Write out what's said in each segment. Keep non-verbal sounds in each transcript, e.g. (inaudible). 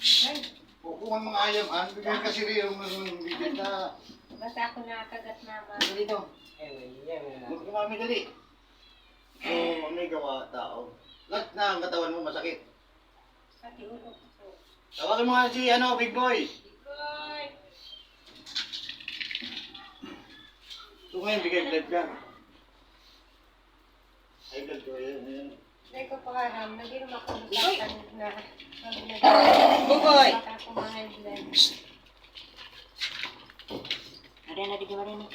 Ay, O kung ang mga ayam, ang bigyan kasi rin yung mga bigyan na... basta ako nakagat mama. Dito, Eh, yan na. huwag ka mami dali. So, may gawa tao. Lahat na ang katawan mo masakit. Pati ulo ko. Tawagan mo nga si ano, big boy. Ikoy! So ngayon, bigay blood ka. Ay, blood ko, yan, yan. Hindi ko pa alam. Nag-inom ako ng tatanong na. Bugoy! baka. Ada na di gimana nih?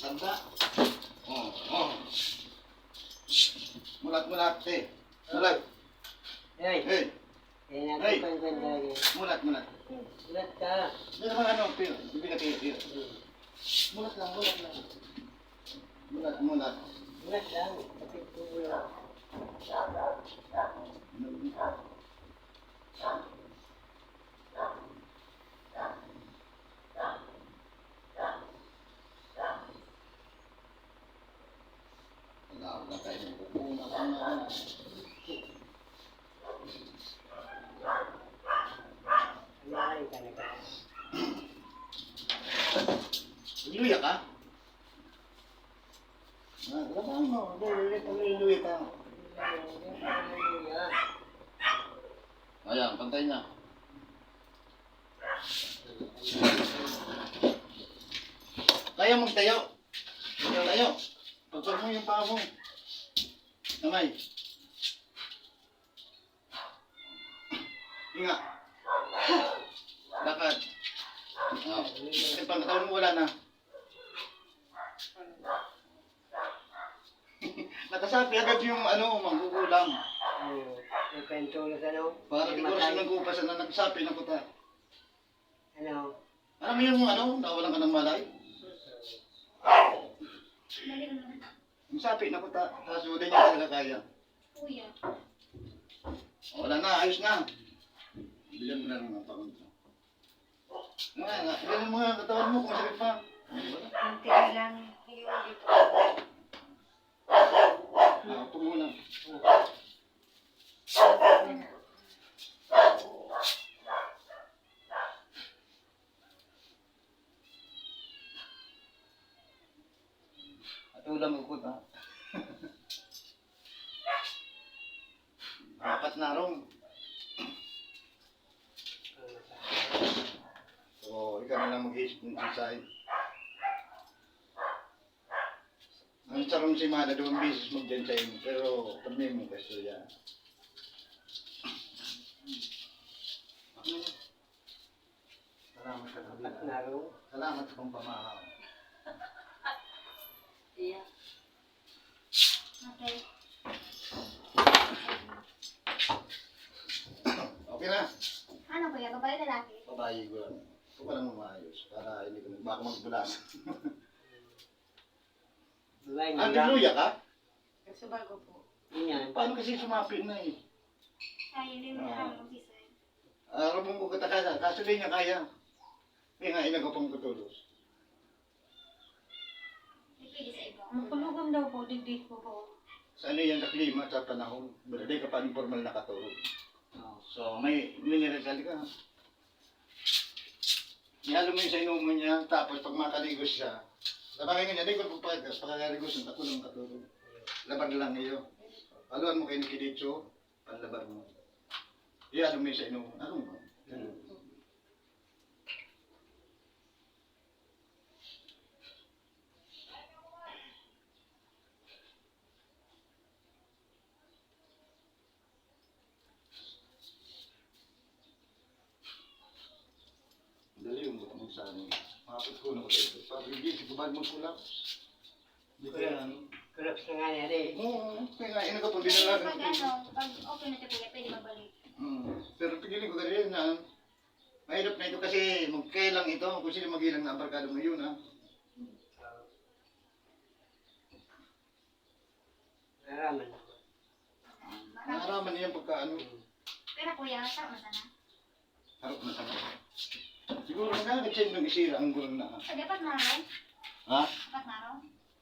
Tanda. Oh, oh. Mulat, mulat, eh. Mulat. Hey, Hey, Hey. lagi. mulat, mulat. Ulat ka. Hindi naman ano, pil. Hindi ka pil, pil. Mulat lang, mulat lang. Mulat, mulat. Ulat lang. Tapi ulat. Wala, wala Una ka? Ah, labahan mo. Dali, dali, iluya ka. Ayan, pantay na. Kaya magtayo. Tayo, tayo. Pagpag mo yung paa mo. Namay. Inga. Lakad. Oh. Kasi pangkatawan mo wala na. (laughs) Nakasapi agad yung ano, manggugulang. May pentulo ka no? Para May di ko matay. rin nag-uupasan na nagsapi ng kuta. Ano? Alam mo yung ano, nawalan ka ng malay? Yung sapi na kuta, kaso hindi niya talaga kaya. Kuya. Wala na, ayos na. Bilhan mo na lang ang ko. Bilhan mo nga ang katawan mo kung sakit pa. Kunti lang yung dito. Ah, Ito muna. At ulam ang kuta. (laughs) Apat na rong. So, ikaw na lang mag-isip ng design. Ang sarong si Mana, dalawang beses mag-design, pero kami mo gusto yan. Salamat sa kabila. Salamat sa kong pamahaw. Iya. Okay. Okay na. Ano kuya? Babae lalaki? Babayi ko lang. Ito ka lang maayos para hindi ko baka magbulas. (laughs) Buhay Ah, ka? Nagsubago po. Yan. Paano kasi sumapi na eh? Ay, hindi mo Ah. na mag-design. Ah, rabong ko katakasa. Kaso di niya kaya. Kaya nga inagapang kutulos. Hindi sa iba. Mapulugam daw po, digdig ko po. Sa ano yan sa klima at sa panahon. Hindi ka pa informal nakatulog. So, may mineral ka. Ihalo mo yung sa inuman niya, tapos pag makaligos siya, labangin niya, di ko pagpagas, pagkakaligos ng katulong katulong. Laban lang iyo. Haluan mo kay Nikiditso, panlaban mo. Ihalo mo yung sa inuman. Ano mo? Hmm. Dali yung buto mo sa amin. Mapit ko na ko dito. Sabi, hindi, si Kubad mo kulap. Hindi ko yan. Kuraps na nga yan eh. Oo, kaya nga, inagapang Pag dinalagan ano, ko. pag okay na siya kuya, pwede mabalik. Hmm. Pero pigilin ko ganyan na mahirap na ito kasi magkailang ito kung sino magilang na abarkado ngayon ha. Naraman. Naraman niya pagka ano. Pero kuya, sa ano na? Harap na sa Siguro na nag-change ng isira ang gulong na. Dapat na? Ha? Dapat na?